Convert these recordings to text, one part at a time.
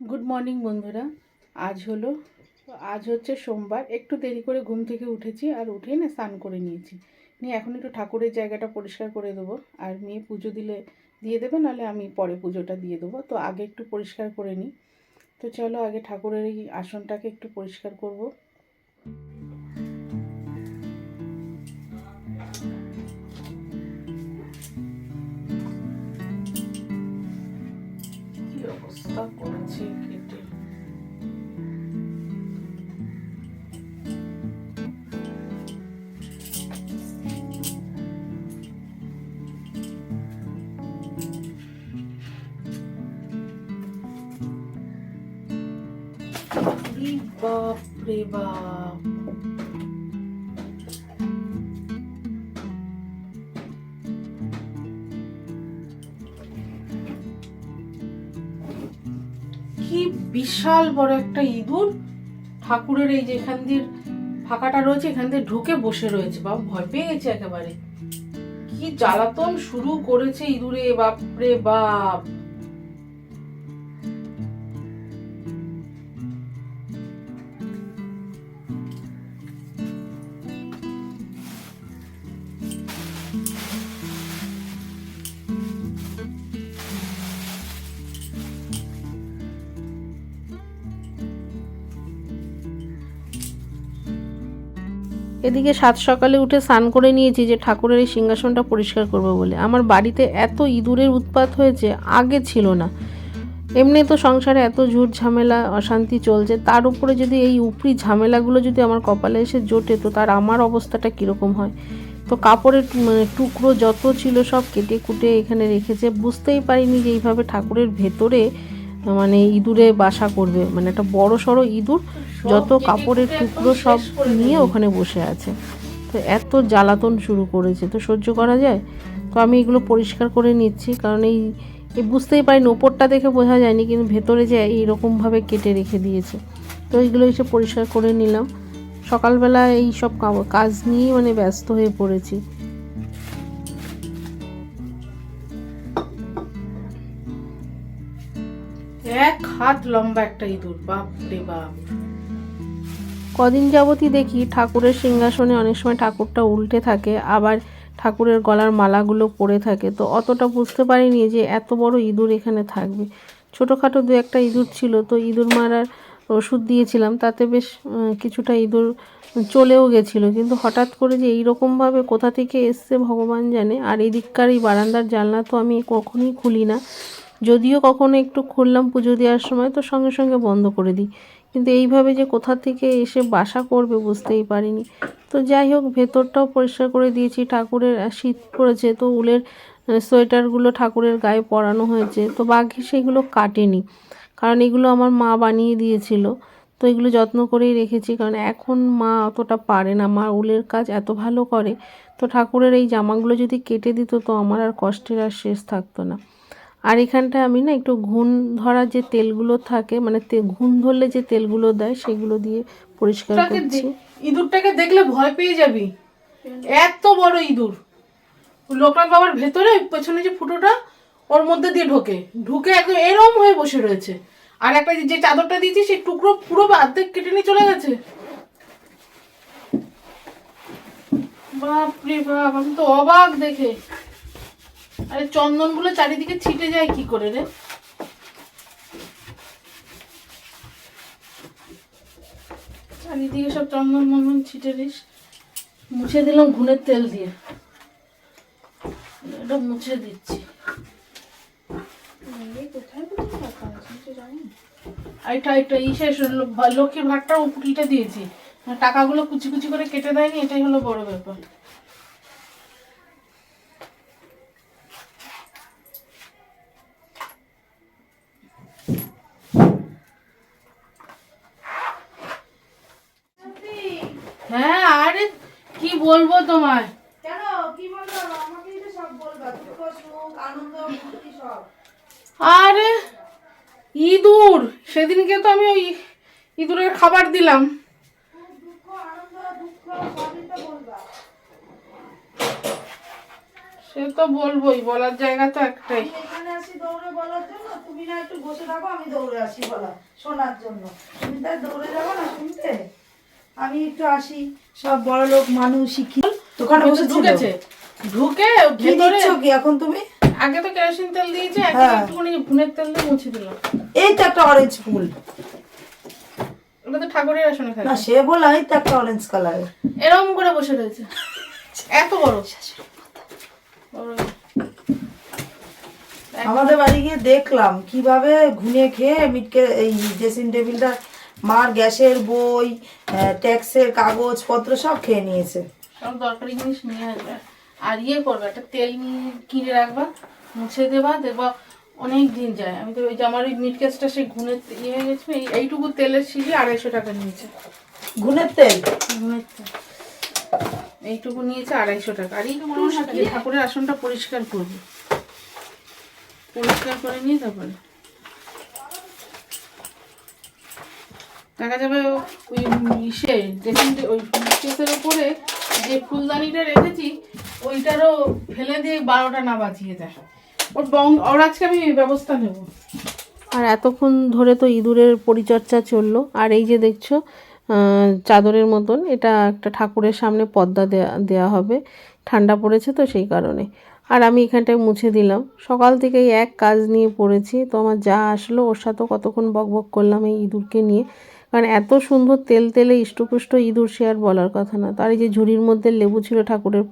Good morning বন্ধুরা। আজ হলো, আজ হচ্ছে সোমবার। একটু দেরি করে ঘুম থেকে উঠেছি আর উঠেই না স্নান করে নিয়েছি। নিয়ে এখন একটু ঠাকুরের জায়গাটা পরিষ্কার করে দেবো। আর মেয়ে পুজো দিলে দিয়ে দেবে, নাহলে আমি পরে পুজোটা দিয়ে দেবো। তো আগে একটু পরিষ্কার করে নিই। তো চলো, আগে ঠাকুরের এই আসনটাকে একটু পরিষ্কার করব। ই বাপ রে বাপ কি বিশাল বড় একটা ইঁদুর। ঠাকুরের এই যে এখান দিয়ে ফাঁকাটা রয়েছে, এখান দিয়ে ঢুকে বসে রয়েছে। বাপ, ভয় পেয়ে গেছে একেবারে। কি জ্বালাতন শুরু করেছে ইঁদুরে, বাপরে বাপ। এদিকে সাত সকালে উঠে স্নান করে নিয়েছি যে ঠাকুরের এই সিংহাসনটা পরিষ্কার করব বলে। আমার বাড়িতে এত ইঁদুরের উৎপাত হয়েছে, আগে ছিল না। এমনি তো সংসারে এত ঝুট ঝামেলা, অশান্তি চলছে, তার উপরে যদি এই উপরি ঝামেলাগুলো যদি আমার কপালে এসে জোটে, তো তার আমার অবস্থাটা কীরকম হয়? তো কাপড়ের মানে টুকরো যত ছিল সব কেটে কুটে এখানে রেখেছে, বুঝতেই পারিনি যে এইভাবে ঠাকুরের ভেতরে মানে ইঁদুরে বাসা করবে মানে একটা বড় সড়ো ইঁদুর যত কাপড়ের টুকরো সব নিয়ে ওখানে বসে আছে। তো এত জ্বালাতন শুরু করেছে। তো সহ্য করা যায়? তো আমি এগুলো পরিষ্কার করে নিচ্ছি কারণ এই বুঝতেই পারিনি ওপরটা দেখে বোঝা যায়নি কিন্তু ভেতরে যে এইরকমভাবে কেটে রেখে দিয়েছে। তো এইগুলো এসে পরিষ্কার করে নিলাম। সকালবেলা এই সব কাজ নিয়েই মানে ব্যস্ত হয়ে পড়েছি। হাত লম্বা একটা ইঁদুর, বাপ রে বাপ। কদিন যাবতই দেখি ঠাকুরের সিংহাসনে অনেক সময় ঠাকুরটা উল্টে থাকে, আবার ঠাকুরের গলার মালাগুলো পড়ে থাকে। তো অতটা বুঝতে পারিনি যে এত বড় ইঁদুর এখানে থাকবে। ছোটোখাটো দু একটা ইঁদুর ছিল, তো ইঁদুর মারার ওষুধ দিয়েছিলাম, তাতে বেশ কিছুটা ইঁদুর চলেও গেছিল। কিন্তু হঠাৎ করে যে এইরকমভাবে কোথা থেকে এসছে ভগবান জানে, আর এদিককার এই বারান্দার জানলা তো আমি কখনোই খুলি না। যদিও কখনো একটু খুললাম পুজো দেওয়ার সময়, তো সঙ্গে সঙ্গে বন্ধ করে দিই। কিন্তু এইভাবে যে কোথা থেকে এসে বাসা করবে বুঝতেই পারিনি। তো যাই হোক, ভেতরটাও পরিষ্কার করে দিয়েছি। ঠাকুরের শীত পড়েছে, তো উলের সোয়েটারগুলো ঠাকুরের গায়ে পরানো হয়েছে। তো বাকি সেগুলো কাটেনি, কারণ এগুলো আমার মা বানিয়ে দিয়েছিল। তো এগুলো যত্ন করেই রেখেছি, কারণ এখন মা অতটা পারে না। মা উলের কাজ এত ভালো করে, তো ঠাকুরের এই জামাগুলো যদি কেটে দিত, তো আমার আর কষ্টের আর শেষ থাকতো না। আর এখানটায় আমি না একটু ঘুণ ধরার যে তেলগুলো থাকে মানে ঘুণ ধরলে যে তেলগুলো দেয় সেগুলো দিয়ে পরিষ্কার করছি। ইঁদুরটাকে দেখলে ভয় পেয়ে যাবি। এত বড় ইঁদুর। লোকনাথ বাবার ভেতরে পেছনে যে ফুটোটা ওর মধ্যে দিয়ে ঢোকে। ঢুকে একদম এরম হয়ে বসে রয়েছে। আর একটা যে- যে চাদরটা দিয়েছি সেই টুকরো পুরো অর্ধেক কেটে নিয়ে চলে গেছে। বাপরে বাপ আমি তো অবাক দেখে। আরে চন্দনগুলো চারিদিকে ছিটে যায় কি করে রে? চারিদিকে সব চন্দন মন্দন ছিটে দিস। মুছে দিলাম ঘুনের তেল দিয়ে। এটা মুছে দিচ্ছি। এটা এটা ইসে লক্ষ্মীর ভাতটা উপরিটা দিয়েছি। টাকাগুলো কুচি কুচি করে কেটে দেয়নি এটাই হলো বড় ব্যাপার। হ্যাঁ আরে কি বলব তোমায়? কেন? কি বলব? আমাকেই তো সব বলবা। দুঃখ সুখ আনন্দ ফুর্তি সব। আরে ইঁদুর! সেদিনকে তো আমি ওই ইঁদুরের খাবার দিলাম। সে তো বলবোই বলার জায়গা তো একটাই। এখানে আসি আসি দৌড়ে বলার জন্য তুমি না একটু বসে থাকো আমি দৌড়ে আসি বলা শোনার জন্য। তুমি তাই দৌড়ে যাব না শুনতে? আমি একটু আসি সব বড় লোক মানুষ শিক্ষিত। দোকানে বসে ঢুকেছে। ঢুকে কি দিচ্ছ কি এখন তুমি? আগে তো কেরোসিন তেল দিয়েছে এখন হ্যাঁ। একটুখানি ভুনের তেল দিয়ে মুছে দিলাম। এই তো একটা অরেঞ্জ ফুল। ওটা তো ঠাকুরের আসনে থাকে। না সে বলা এই তো একটা অরেঞ্জ কালারের এরকম করে বসে রয়েছে। এত বড়। আমাদের বাড়ি গিয়ে দেখলাম কীভাবে ঘুনে খেয়ে মিটকে এই ড্রেসিং টেবিলটা মার গ্যাসের বই ট্যাক্সের কাগজ পত্র সব খেয়ে নিয়েছে। সব দরকারি জিনিস নিয়ে আসবে। আর ইয়ে করবে একটা তেল নিয়ে কিনে রাখবা মুছে দেবা দেবা অনেক দিন যায়। আমি তো ওই যে আমার ওই মিট কেসটা সেই ঘুনে ইয়ে হয়ে গেছে এই এইটুকু তেলের সিঁড়ি আড়াইশো টাকা নিয়েছে। ঘুনের তেল? ঘুনের তেল। এইটুকু নিয়েছে আড়াইশো টাকা। আর এই ঠাকুরের আসনটা পরিষ্কার করবে। পরিষ্কার করে নিয়ে তারপরে দেখা যাবে ওই ইসে ড্রেসিং ওই কেসের উপরে যে ফুলদানিটা রেখেছি, ওইটারও ফেলে দিয়ে বারোটা না বাজিয়ে দেয়। ওর বং, ওর আজকে আমি ব্যবস্থা নেব। আর এতক্ষণ ধরে তো ইঁদুরের পরিচর্যা চলল। আর এই যে দেখছ চাদরের মতন, এটা একটা ঠাকুরের সামনে পর্দা দেয়া দেওয়া হবে। ঠান্ডা পড়েছে তো সেই কারণে। আর আমি এখানটায় মুছে দিলাম। সকাল থেকে এই এক কাজ নিয়ে পড়েছি। তো আমার যা আসলো, ওর সাথেও কতক্ষণ বক বক করলাম এই ইঁদুরকে নিয়ে। কারণ এত সুন্দর তেল তেলে ইষ্টপুষ্ট ইঁদুর সে আর বলার কথা না। তার এই যে ঝুড়ির মধ্যে লেবু ছিল ঠাকুরের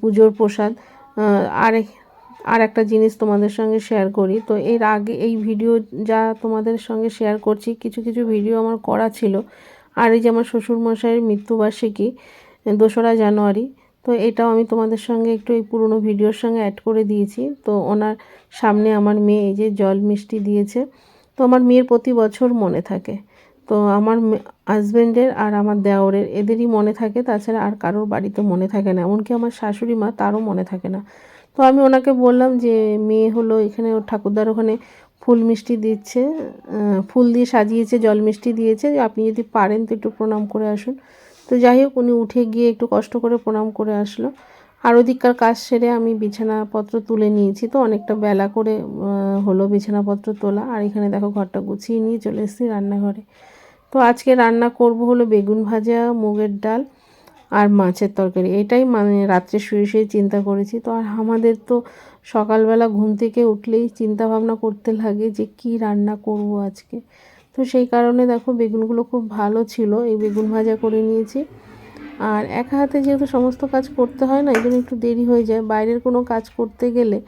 পুজোর প্রসাদ আর আর একটা জিনিস তোমাদের সঙ্গে শেয়ার করি। তো এর আগে এই ভিডিও যা তোমাদের সঙ্গে শেয়ার করছি, কিছু কিছু ভিডিও আমার করা ছিল। আর এই যে আমার শ্বশুরমশাইয়ের মৃত্যুবার্ষিকী, দোসরা জানুয়ারি, তো এটাও আমি তোমাদের সঙ্গে একটু এই পুরনো ভিডিওর সঙ্গে অ্যাড করে দিয়েছি। তো ওনার সামনে আমার মেয়ে এই যে জল মিষ্টি দিয়েছে। তো আমার মেয়ের প্রতি বছর মনে থাকে। তো আমার হাজব্যান্ডের আর আমার দেওরের এদেরই মনে থাকে, তাছাড়া আর কারোর বাড়িতে মনে থাকে না। এমনকি আমার শাশুড়ি মা তারও মনে থাকে না। তো আমি ওনাকে বললাম যে, মেয়ে হলো এখানে ওর ঠাকুরদার ওখানে ফুল মিষ্টি দিচ্ছে ফুল দিয়ে সাজিয়েছে, জল মিষ্টি দিয়েছে। আপনি যদি পারেন তো একটু প্রণাম করে আসুন। তো যাই হোক, উনি উঠে গিয়ে একটু কষ্ট করে প্রণাম করে আসলো। আর ওদিককার কাজ সেরে আমি বিছানাপত্র তুলে নিয়েছি তো, অনেকটা বেলা করে হলো বিছানাপত্র তোলা। আর এখানে দেখো ঘরটা গুছিয়ে নিয়ে চলে এসেছি রান্নাঘরে। তো আজকে রান্না করব হলো বেগুন ভাজা, মুগের ডাল আর মাছের তরকারি। এটাই মানে রাত্রে শুয়ে শুয়ে চিন্তা করেছি। তো আর আমাদের তো সকালবেলা ঘুম থেকে উঠলেই চিন্তা ভাবনা করতে লাগে যে কি রান্না করব আজকে। তো সেই কারণে দেখো বেগুনগুলো খুব ভালো ছিল, এই বেগুন ভাজা করে নিয়েছি। আর একা হাতে যেহেতু সমস্ত কাজ করতে হয় না, এই জন্য একটু দেরি হয়ে যায়। বাইরের কোনো কাজ করতে গেলে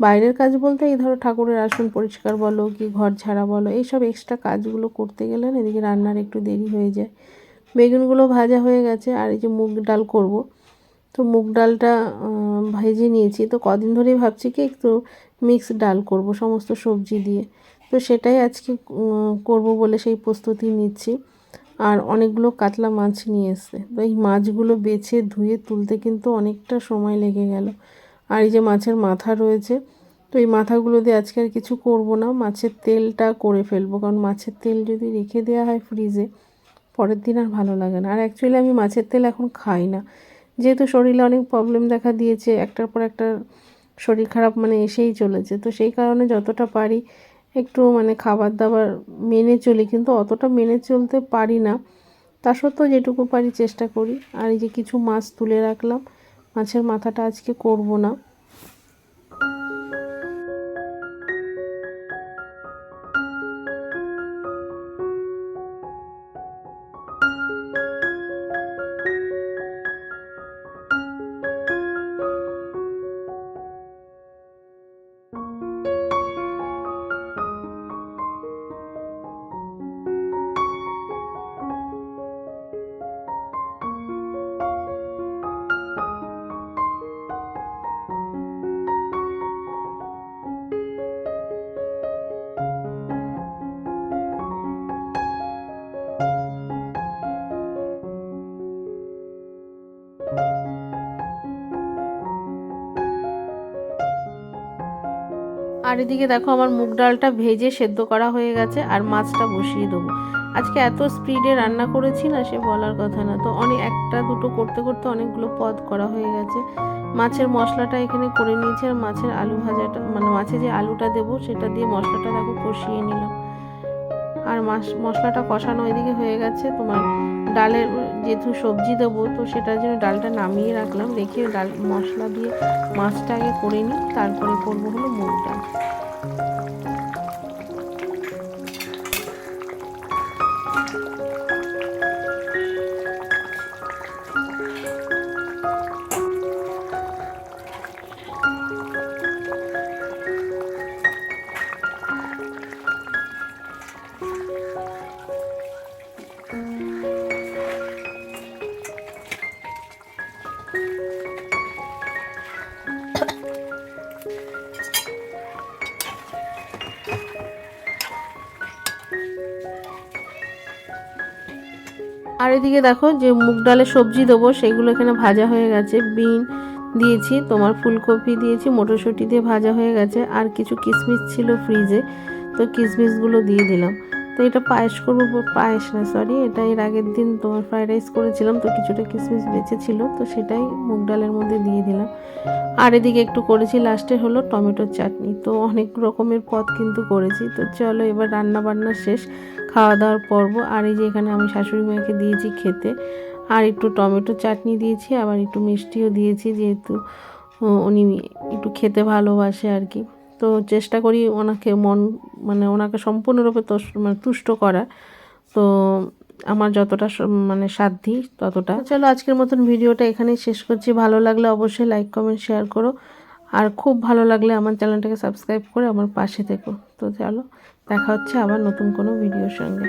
বাইরের কাজ বলতে এই ধরো ঠাকুরের আসন পরিষ্কার বলো কি ঘর ঝাড়া বলো, এইসব এক্সট্রা কাজগুলো করতে গেলে না এদিকে রান্নার একটু দেরি হয়ে যায়। বেগুনগুলো ভাজা হয়ে গেছে আর এই যে মুগ ডাল করব। তো মুগ ডালটা ভেজে নিয়েছি। তো কদিন ধরেই ভাবছি কি একটু মিক্স ডাল করব, সমস্ত সবজি দিয়ে। তো সেটাই আজকে করব বলে সেই প্রস্তুতি নিচ্ছি। আর অনেকগুলো কাতলা মাছ নিয়ে এসছে। তো এই মাছগুলো বেছে ধুয়ে তুলতে কিন্তু অনেকটা সময় লেগে গেল। আর এই যে মাছের মাথা রয়েছে, তো এই মাথাগুলো দিয়ে আজকে আর কিছু করব না। মাছের তেলটা করে ফেলব, কারণ মাছের তেল যদি রেখে দেওয়া হয় ফ্রিজে পরের দিন আর ভালো লাগে না। আর অ্যাকচুয়ালি আমি মাছের তেল এখন খাই না। যেহেতু শরীরে অনেক প্রবলেম দেখা দিয়েছে, একটার পর একটা শরীর খারাপ মানে এসেই চলেছে। তো সেই কারণে যতটা পারি একটু মানে খাবার দাবার মেনে চলি, কিন্তু অতটা মেনে চলতে পারি না। তা সত্ত্বেও যেটুকু পারি চেষ্টা করি। আর এই যে কিছু মাছ তুলে রাখলাম মাছের মাথাটা আজকে করব না। আর এদিকে দেখো আমার মুগ ডালটা ভেজে সেদ্ধ করা হয়ে গেছে আর মাছটা বসিয়ে দেবো। আজকে এত স্পিডে রান্না করেছি না সে বলার কথা না। তো অনেক, একটা দুটো করতে করতে অনেকগুলো পদ করা হয়ে গেছে। মাছের মশলাটা এখানে করে নিয়েছি আর মাছের আলু ভাজাটা মানে মাছে যে আলুটা দেবো সেটা দিয়ে মশলাটা দেখো কষিয়ে নিলাম। আর মাছ, মশলাটা কষানো এদিকে হয়ে গেছে তোমার ডালের যেহেতু সবজি দেবো, তো সেটার জন্য ডালটা নামিয়ে রাখলাম। রেখে ডাল, মশলা দিয়ে মাছটা আগে করে নিই, তারপরে করব হলো মুগ ডাল। আর এদিকে দেখো যে মুগ ডালে সবজি দেবো, সেগুলো এখানে ভাজা হয়ে গেছে। বিন দিয়েছি, তোমার ফুলকপি দিয়েছি, মটরশুঁটি দিয়ে ভাজা হয়ে গেছে, আর কিছু কিশমিশ ছিল ফ্রিজে তো কিশমিশগুলো দিয়ে দিলাম। তো এটা পায়েস করব পায়েস না সরি এটা এর আগের দিন তোমার ফ্রাইড রাইস করেছিলাম, তো কিছুটা কিশমিশ বেঁচে ছিল, তো সেটাই মুগ ডালের মধ্যে দিয়ে দিলাম। আর এদিকে একটু করেছি লাস্টে হলো টমেটোর চাটনি, তো অনেক রকমের পদ কিন্তু করেছি, তো চলো এবার রান্না বান্না শেষ খাওয়া দাওয়ার পর্ব, আর এই যে এখানে আমি শাশুড়ি মাকে দিয়েছি খেতে, আর একটু টমেটো চাটনি দিয়েছি, আবার একটু মিষ্টিও দিয়েছি, যেহেতু উনি একটু খেতে ভালোবাসে আর কি। তো চেষ্টা করি ওনাকে মন মানে ওনাকে সম্পূর্ণরূপে মানে তুষ্ট করা। তো আমার যতটা মানে সাধ্যি ততটা। চলো আজকের মতন ভিডিওটা এখানেই শেষ করছি। ভালো লাগলে অবশ্যই লাইক কমেন্ট শেয়ার করো। আর খুব ভালো লাগলে আমার চ্যানেলটাকে সাবস্ক্রাইব করে আমার পাশে থেকো। তো চলো, দেখা হচ্ছে আবার নতুন কোনো ভিডিওর সঙ্গে।